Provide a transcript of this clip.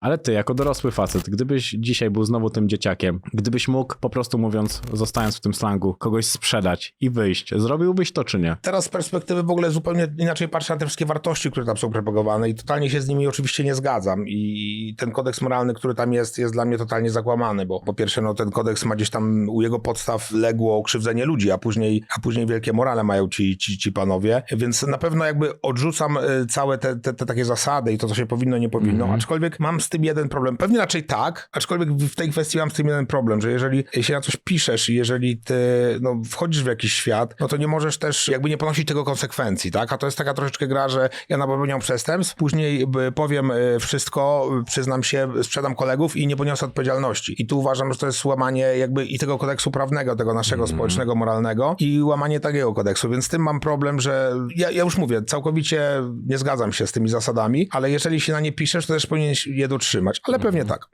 Ale ty, jako dorosły facet, gdybyś dzisiaj był znowu tym dzieciakiem, gdybyś mógł, po prostu mówiąc, zostając w tym slangu, kogoś sprzedać i wyjść, zrobiłbyś to czy nie? Teraz z perspektywy w ogóle zupełnie inaczej patrzę na te wszystkie wartości, które tam są propagowane i totalnie się z nimi oczywiście nie zgadzam. I ten kodeks moralny, który tam jest, jest dla mnie totalnie zakłamany, bo po pierwsze, no ten kodeks ma gdzieś tam u jego podstaw legło krzywdzenie ludzi, a później, a później wielkie morale mają ci, ci, ci panowie, więc na pewno jakby odrzucam y, całe te, te, te takie zasady i to, co się powinno, nie powinno, Mhm. aczkolwiek mam z tym jeden problem. Pewnie raczej tak, aczkolwiek w tej kwestii mam z tym jeden problem, że jeżeli się na coś piszesz i jeżeli ty no, wchodzisz w jakiś świat, no to nie możesz też jakby nie ponosić tego konsekwencji, tak? A to jest taka troszeczkę gra, że ja popełniam przestępstw, później y, powiem y, wszystko, y, przyznam się, sprzedam kolegów i nie poniosę odpowiedzialności. I tu uważam, że to jest łamanie jakby i tego kodeksu prawnego, tego naszego społecznego, moralnego i łamanie takiego kodeksu, więc z tym mam problem, że ja, ja już mówię, całkowicie nie zgadzam się z tymi zasadami, ale jeżeli się na nie piszesz, to też powinieneś je dotrzymać, ale pewnie tak.